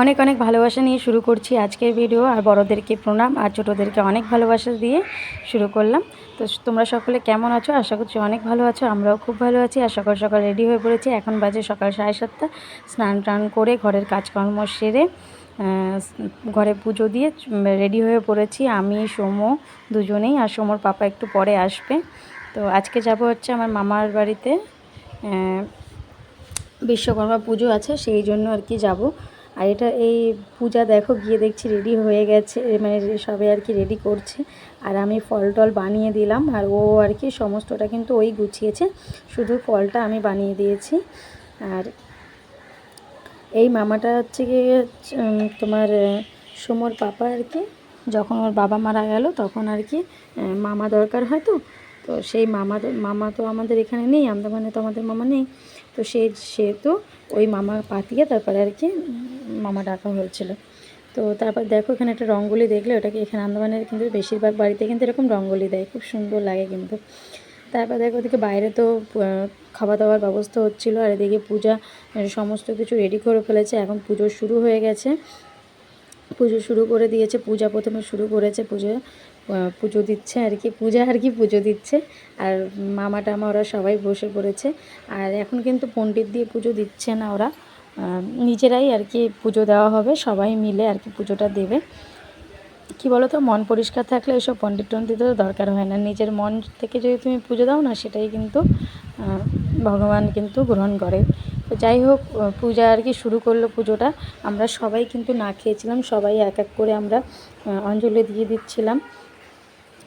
অনেক অনেক ভালোবাসা নিয়ে শুরু করছি আজকের ভিডিও আর বড়োদেরকে প্রণাম, আর ছোটোদেরকে অনেক ভালোবাসা দিয়ে শুরু করলাম। তো তোমরা সকলে কেমন আছো? আশা করছি অনেক ভালো আছো, আমরাও খুব ভালো আছি। আর সকাল সকাল রেডি হয়ে পড়েছি। এখন বাজে সকাল সাড়ে সাতটা। স্নান টান করে ঘরের কাজকর্ম সেরে ঘরে পুজো দিয়ে রেডি হয়ে পড়েছি। আমি, সোমো দুজনেই, আর সোমোর পাপা একটু পরে আসবে। তো আজকে যাব হচ্ছে আমার মামার বাড়িতে বিশ্বকর্মা পুজো আছে, সেই জন্য আর কি যাব। আর এটা এই পূজা দেখো গিয়ে দেখছি রেডি হয়ে গেছে মানে সবাই আর কি রেডি করছে। আর আমি ফল টল বানিয়ে দিলাম আর ও আর কি সমস্তটা কিন্তু ওই গুছিয়েছে। শুধু ফলটা আমি বানিয়ে দিয়েছি। আর এই মামাটা হচ্ছে উম, তোমার সোমর পাপা আর কি যখন ওর বাবা মারা গেল তখন আর কি মামা দরকার হয় তো তো সেই মামা মামা তো আমাদের এখানে নেই আন্দামানে তো আমাদের মামা নেই। তো সেই সেহেতু ওই মামা পাতিয়ে, তারপরে আর কি মামা ডাকা হয়েছিল। তো তারপর দেখো এখানে একটা রঙ্গোলি দেখলে, ওটাকে এখানে আন্দামানের কিন্তু বেশিরভাগ বাড়িতে কিন্তু এরকম রঙ্গোলি দেয়, খুব সুন্দর লাগে কিন্তু। তারপর দেখো ওদিকে বাইরে তো খাওয়া দাওয়ার ব্যবস্থা হচ্ছিল, আর এদিকে পূজা সমস্ত কিছু রেডি করে ফেলেছে, এখন পুজো শুরু হয়ে গেছে। পুজো শুরু করে দিয়েছে, পূজা প্রথমে শুরু করেছে, পুজো পুজো দিচ্ছে আর কি, পূজা আর কি পুজো দিচ্ছে। আর মামা টামা ওরা সবাই বসে পড়েছে। আর এখন কিন্তু পণ্ডিত দিয়ে পুজো দিচ্ছে না ওরা। নিজেরাই আর কি পুজো দেওয়া হবে, সবাই মিলে আর কি পুজোটা দেবে। কি বলো তো মন পরিষ্কার থাকলে এসব পণ্ডিত টণ্ডিতেরও দরকার হয় না। নিজের মন থেকে যদি তুমি পুজো দাও না, সেটাই কিন্তু ভগবান কিন্তু গ্রহণ করে। তো যাই হোক পূজা আর কি শুরু করল পুজোটা। আমরা সবাই কিন্তু না খেয়েছিলাম, সবাই এক এক করে আমরা অঞ্জলি দিয়ে দিচ্ছিলাম।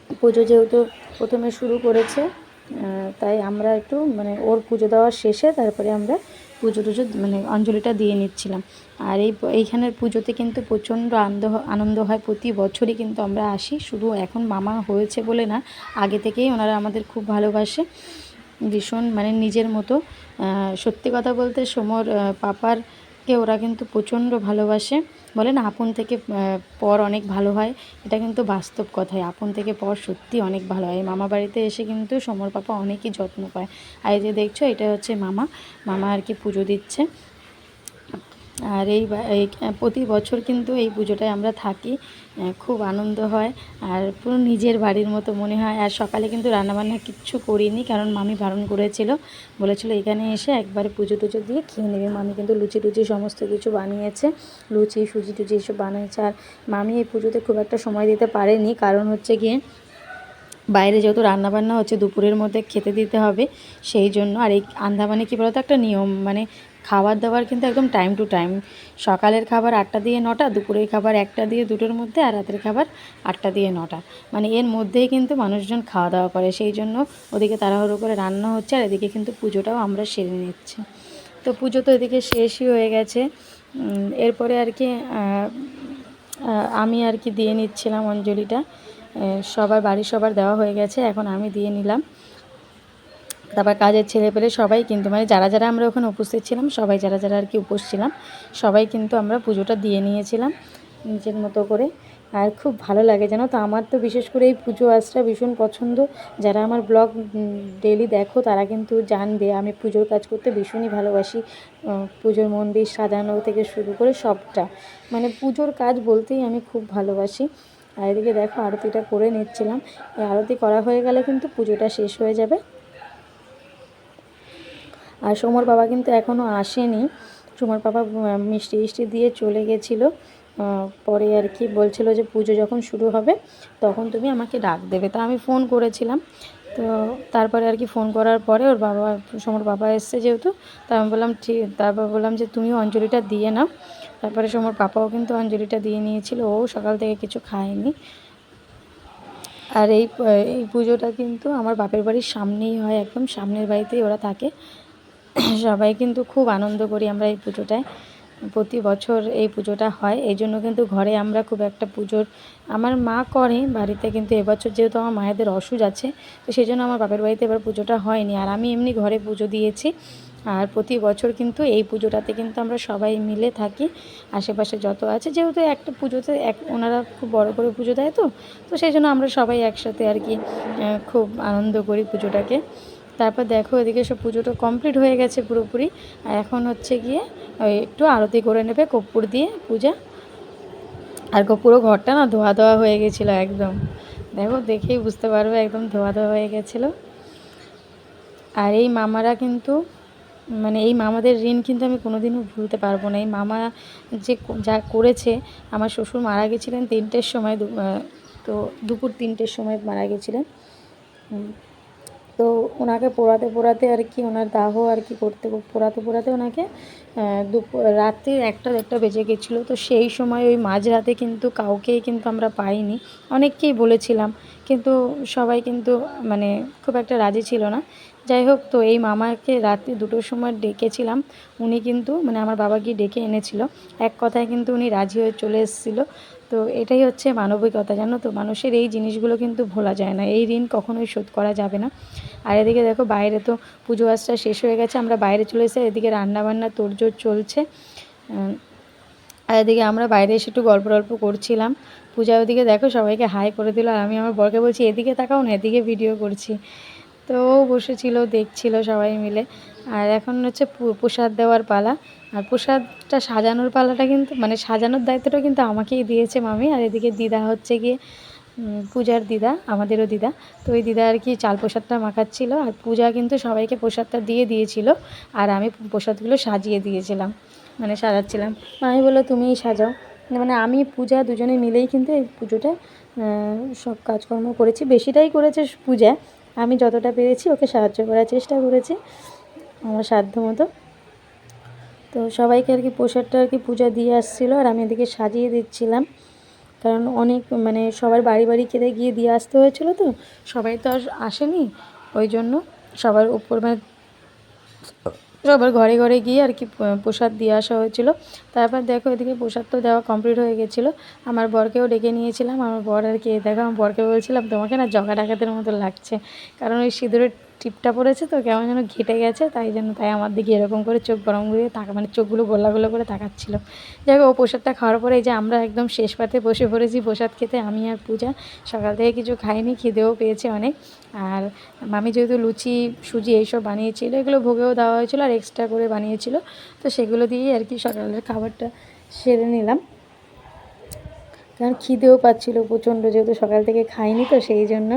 পুজো যেহেতু প্রথমে শুরু করেছে তাই আমরা একটু মানে ওর পুজো দেওয়ার শেষে তারপরে আমরা পুজো টুজো মানে অঞ্জলিটা দিয়ে নিচ্ছিলাম। আর এই এইখানের পুজোতে কিন্তু প্রচণ্ড আনন্দ আনন্দ হয় প্রতি বছরই কিন্তু আমরা আসি। শুধু এখন মামা হয়েছে বলে না আগে থেকেই ওনারা আমাদের খুব ভালোবাসে। ভীষণ মানে নিজের মতো। সত্যি কথা বলতে সমর আহ, পাপারকে ওরা কিন্তু প্রচণ্ড ভালোবাসে। বলে না, আপন থেকে পর অনেক ভালো হয়। এটা কিন্তু বাস্তব কথাই। আপন থেকে পর সত্যি অনেক ভালো হয়। মামা বাড়িতে এসে কিন্তু সমর পাপা অনেকই যত্ন পায়। আর এই যে দেখছ, এটা হচ্ছে মামা। মামা আর কি পুজো দিচ্ছে। আর এই প্রতি বছর কিন্তু এই পুজোটায় আমরা থাকি খুব আনন্দ হয়। আর পুরো নিজের বাড়ির মতো মনে হয়। আর সকালে কিন্তু রান্নাবান্না কিচ্ছু করিনি, কারণ মামি বারণ করেছিল। বলেছিল, এখানে এসে একবারে পুজো টুজো দিয়ে খেয়ে নেবে। মামি কিন্তু লুচি টুচি সমস্ত কিছু বানিয়েছে। লুচি, সুজি টুচি এসব বানিয়েছে। আর মামি এই পুজোতে খুব একটা সময় দিতে পারেনি। কারণ হচ্ছে গিয়ে বাইরে যেহেতু রান্নাবান্না হচ্ছে, দুপুরের মধ্যে খেতে দিতে হবে সেই জন্য। আর এই আন্দামানে কী বলতো, একটা নিয়ম মানে খাবার দাবার কিন্তু একদম টাইম টু টাইম সকালের খাবার আটটা দিয়ে নটা, দুপুরের খাবার একটা দিয়ে দুটোর মধ্যে, আর রাতের খাবার আটটা দিয়ে নটা। মানে এর মধ্যেই কিন্তু মানুষজন খাওয়া দাওয়া করে। সেই জন্য ওদিকে তাড়াহুড়ো করে রান্না হচ্ছে, আর এদিকে কিন্তু পুজোটাও আমরা সেরে নিচ্ছি। তো পুজো তো এদিকে শেষই হয়ে গেছে। এরপরে আর কি আমি আর কি দিয়ে নিচ্ছিলাম অঞ্জলিটা। সবার, বাড়ির সবার দেওয়া হয়ে গেছে, এখন আমি দিয়ে নিলাম। তারপর কাজের ছেলে পেলে সবাই কিন্তু মানে যারা যারা আমরা ওখানে উপস্থিত ছিলাম, সবাই যারা যারা আর কি উপোস ছিলাম, সবাই কিন্তু আমরা পুজোটা দিয়ে নিয়েছিলাম নিজের মতো করে। আর খুব ভালো লাগে জানো তো, আমার তো বিশেষ করে এই পুজো আজটা ভীষণ পছন্দ। যারা আমার ব্লগ ডেলি দেখো তারা কিন্তু জানবে, আমি পুজোর কাজ করতে ভীষণই ভালোবাসি পুজোর মন্দির সাজানো থেকে শুরু করে সবটা। মানে পুজোর কাজ বলতেই আমি খুব ভালোবাসি। আর এদিকে দেখো আরতিটা করে নিচ্ছিলাম। এই আরতি করা হয়ে গেলে কিন্তু পুজোটা শেষ হয়ে যাবে। আর সোমর বাবা কিন্তু এখনও আসেনি। সোমর বাবা মিষ্টি মিষ্টি দিয়ে চলে গেছিল। পরে আর কি বলছিল যে পুজো যখন শুরু হবে, তখন তুমি আমাকে ডাক দেবে। তা আমি ফোন করেছিলাম। তো তারপরে আর কি ফোন করার পরে ওর বাবা, সোমর বাবা এসছে যেহেতু, তা আমি বললাম ঠিক তারপর বললাম যে তুমিও অঞ্জলিটা দিয়ে নাও। তারপরে সোমর পাপাও কিন্তু অঞ্জলিটা দিয়ে নিয়েছিল। ও সকাল থেকে কিছু খায়নি। আর এই এই পুজোটা কিন্তু আমার বাপের বাড়ির সামনেই হয়, একদম সামনের বাড়িতেই ওরা থাকে। সবাই কিন্তু খুব আনন্দ করি আমরা এই পুজোটায়। প্রতি বছর এই পুজোটা হয়, এই জন্য কিন্তু ঘরে আমরা খুব একটা পুজোর আমার মা করে বাড়িতে কিন্তু এবছর যেহেতু আমার মায়েদের অসুজ আছে, তো সেই জন্য আমার বাপের বাড়িতে এবার পুজোটা হয়নি। আর আমি এমনি ঘরে পুজো দিয়েছি। আর প্রতি বছর কিন্তু এই পুজোটাতে কিন্তু আমরা সবাই মিলে থাকি। আশেপাশে যত আছে, যেহেতু একটা পুজোতে এক ওনারা খুব বড় করে পুজো দেয় তো তো সেই জন্য আমরা সবাই একসাথে আর কি খুব আনন্দ করি পুজোটাকে। তারপর দেখো এদিকে সব পুজোটা কমপ্লিট হয়ে গেছে পুরোপুরি। আর এখন হচ্ছে গিয়ে একটু আরতি করে নেবে কর্পূর দিয়ে পূজা। আর পুরো ঘরটা না ধোয়া ধোয়া হয়ে গেছিল একদম। দেখো দেখেই বুঝতে পারবে একদম ধোয়া ধোয়া হয়ে গেছিল। আর এই মামারা কিন্তু মানে এই মামাদের ঋণ কিন্তু আমি কোনোদিনও ভুলতে পারব না। এই মামা যে যা করেছে, আমার শ্বশুর মারা গেছিলেন তিনটের সময় তো দুপুর তিনটের সময় মারা গেছিলেন। তো ওনাকে পোড়াতে পোড়াতে আর কি ওনার দাহ আর কি করতে পোড়াতে পোড়াতে ওনাকে দুপুর, রাত্রি একটা দেড়টা বেজে গেছিল। তো সেই সময় ওই মাঝরাতে কিন্তু কাউকেই কিন্তু আমরা পাইনি। অনেককেই বলেছিলাম। কিন্তু সবাই কিন্তু মানে খুব একটা রাজি ছিল না। যাই হোক, তো এই মামাকে রাত্রি দুটোর সময় ডেকেছিলাম। উনি কিন্তু মানে আমার বাবা গিয়ে ডেকে এনেছিল। এক কথায় কিন্তু উনি রাজি হয়ে চলে এসেছিল। তো এটাই হচ্ছে মানবিকতা, জানো তো? মানুষের এই জিনিসগুলো কিন্তু ভোলা যায় না। এই ঋণ কখনোই শোধ করা যাবে না। আর এদিকে দেখো, বাইরে তো পুজো আজটা শেষ হয়ে গেছে। আমরা বাইরে চলে এসে এদিকে রান্নাবান্না তোড়জোড় চলছে। আর এদিকে আমরা বাইরে এসে একটু গল্প টল্প করছিলাম। পূজা ওদিকে দেখো, সবাইকে হাই করে দিল। আর আমি আমার বরকে বলছি, এদিকে তাকাও না, এদিকে ভিডিও করছি। তো ও বসেছিল, দেখছিল সবাই মিলে। আর এখন হচ্ছে প্রসাদ দেওয়ার পালা। আর প্রসাদটা সাজানোর পালাটা কিন্তু মানে সাজানোর দায়িত্বটা কিন্তু আমাকেই দিয়েছে মামি। আর এদিকে দিদা হচ্ছে গিয়ে পূজার দিদা, আমাদেরও দিদা। তো ওই দিদা আর কি চাল প্রসাদটা মাখাচ্ছিল। আর পূজা কিন্তু সবাইকে প্রসাদটা দিয়ে দিয়েছিল। আর আমি প্রসাদগুলো সাজিয়ে দিয়েছিলাম মানে সাজাচ্ছিলাম। মামি বলল, তুমিই সাজাও। মানে আমি, পূজা দুজনে মিলেই কিন্তু এই পুজোটা সব কাজকর্ম করেছি। বেশিটাই করেছে পূজা। আমি যতটা পেরেছি ওকে সাহায্য করার চেষ্টা করেছি আমার সাধ্য মতো। তো সবাইকে আর কি প্রসাদটা আর কি পূজা দিয়ে আসছিল আর আমি এদিকে সাজিয়ে দিচ্ছিলাম। কারণ অনেক মানে সবার বাড়ি বাড়ি কেটে গিয়ে দিয়ে আসতে হয়েছিল তো, সবাই তো আর আসেনি, ওই জন্য সবার উপর মানে সবার ঘরে ঘরে গিয়ে আর কি প্রসাদ দিয়ে আসা হয়েছিল। তারপর দেখো এদিকে প্রসাদ তো দেওয়া কমপ্লিট হয়ে গেছিল। আমার বরকেও ডেকে নিয়েছিলাম। আমার বর আর কি, দেখো আমার বরকে বলছিলাম, তোমাকে না জগা ডাকাতের মতো লাগছে। কারণ ওই সিঁদুরের টিপটা পড়েছে তো কেমন যেন ঘেটে গেছে, তাই জন্য তাই আমার দিকে এরকম করে চোখ গরম করে তাকা মানে চোখগুলো গোলা গোলা করে তাকাচ্ছিল। যাই হোক ও প্রসাদটা খাওয়ার পরে যে আমরা একদম শেষ পাতে বসে পড়েছি, প্রসাদ খেতে, আমি আর পূজা। সকাল থেকে কিছু খাইনি, খিদেও পেয়েছে অনেক। আর মামি যেহেতু লুচি, সুজি এইসব বানিয়েছিল, এগুলো ভোগেও দেওয়া হয়েছিল আর এক্সট্রা করে বানিয়েছিল। তো সেগুলো দিয়েই আর কি সকালের খাবারটা সেরে নিলাম। কারণ খিদেও পাচ্ছিল প্রচণ্ড, যেহেতু সকাল থেকে খাইনি তো সেই জন্য।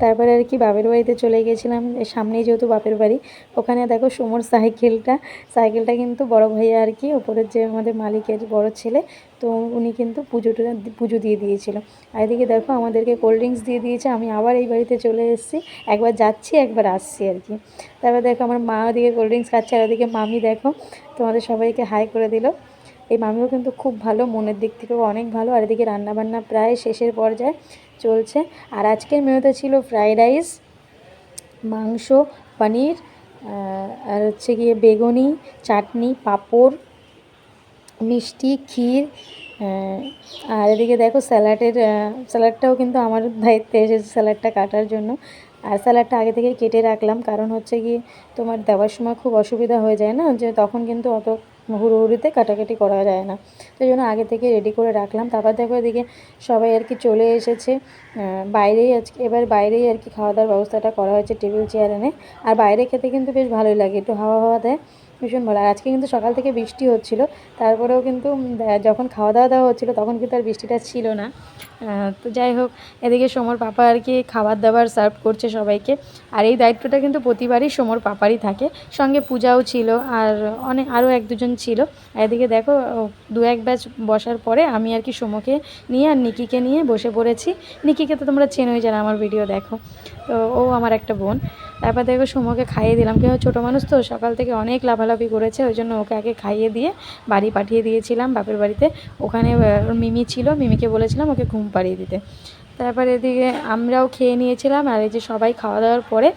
তারপরে আর কি বাপের বাড়িতে চলে গেছিলাম সামনেই যেহেতু বাপের বাড়ি। ওখানে দেখো সুমোর সাইকেলটা সাইকেলটা কিন্তু বড় ভাইয়া আর কি, ওপরের যে আমাদের মালিকের বড় ছেলে, তো উনি কিন্তু পুজোটা পুজো দিয়ে দিয়েছিল। আর এদিকে দেখো আমাদেরকে কোল্ড ড্রিঙ্কস দিয়ে দিয়েছে, আমি আবার এই বাড়িতে চলে এসেছি, একবার যাচ্ছি, একবার আসছি আর কি। তারপর দেখো আমার মা ওদিকে কোল্ড ড্রিঙ্কস খাচ্ছে, আর ওদিকে মামি দেখো তোমাদের সবাইকে হাই করে দিল। এই মামিও কিন্তু খুব ভালো, মনের দিক থেকেও অনেক ভালো, আর এদিকে রান্নাবান্না প্রায় শেষের পর্যায়ে। চলছে। আর আজকের মেনুতে ছিল ফ্রাইড রাইস মাংস, পনির আর হচ্ছে গিয়ে বেগুনি, চাটনি, পাঁপড়, মিষ্টি, ক্ষীর আর এদিকে দেখো স্যালাডের স্যালাডটাও কিন্তু আমার দায়িত্বে এসেছে স্যালাডটা কাটার জন্য। আর স্যালাডটা আগে থেকেই কেটে রাখলাম, কারণ হচ্ছে গিয়ে তোমার দেওয়ার সময় খুব অসুবিধা হয়ে যায় না, যে তখন কিন্তু অত হুড়োহুড়িতে কাটাকাটি করা যায় না। তো জন্য আগে থেকে রেডি করে রাখলাম। তারপর দেখো এদিকে সবাই আর কি চলে এসেছে। বাইরেই আজকে, এবার বাইরেই আর কি খাওয়া দাওয়ার ব্যবস্থাটা করা হয়েছে টেবিল চেয়ার এনে। আর বাইরে খেতে কিন্তু বেশ ভালোই লাগে। একটু হাওয়া হাওয়া দেয়। ভীষণ ভালো। আর আজকে কিন্তু সকাল থেকে বৃষ্টি হচ্ছিল, তারপরেও কিন্তু যখন খাওয়া দাওয়া দেওয়া হচ্ছিল, তখন কিন্তু আর বৃষ্টিটা ছিল না। তো যাই হোক, এদিকে সোমর পাপা আর কি খাবার দাবার সার্ভ করছে সবাইকে। আর এই দায়িত্বটা কিন্তু প্রতিবারই সোমর পাপারই থাকে। সঙ্গে পূজাও ছিল, আর অনেক আরও এক দুজন ছিল। এদিকে দেখো দু এক ব্যাচ বসার পরে আমি আর কি সোমকে নিয়ে আর নিকিকে নিয়ে বসে পড়েছি। নিকিকে তো তোমরা চেনোই যারা আমার ভিডিও দেখো। তো ও আমার একটা বোন। তারপর দেখো সোমকে খাইয়ে দিলাম। কেউ ছোটো মানুষ তো, সকাল থেকে অনেক লাফালাফি করেছে, ওই জন্য ওকে আগে খাইয়ে দিয়ে বাড়ি পাঠিয়ে দিয়েছিলাম বাপের বাড়িতে। ওখানে মিমি ছিল, মিমিকে বলেছিলাম ওকে ঘুম পাড়িয়ে দিতে। তারপর এদিকে আমরাও খেয়ে নিয়েছিলাম, আর এই যে সবাই খাওয়া দাওয়ার পরে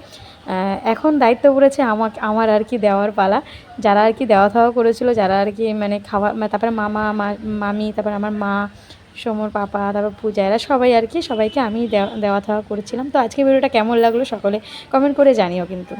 এখন দায়িত্ব পড়েছে আমাকে আমার আর কি দেওয়ার পালা। যারা আর কি দেওয়া থাওয়া করেছিল, যারা আর কি মানে খাওয়া তারপরে মামা মামি, তারপর আমার মা সোমর পাপা, তারপর পূজা, এরা সবাই আর কি, সবাইকে আমি দেওয়া দেওয়া থাওয়া করেছিলাম। তো আজকে ভিডিওটা কেমন লাগল সকলে কমেন্ট করে জানিও কিন্তু।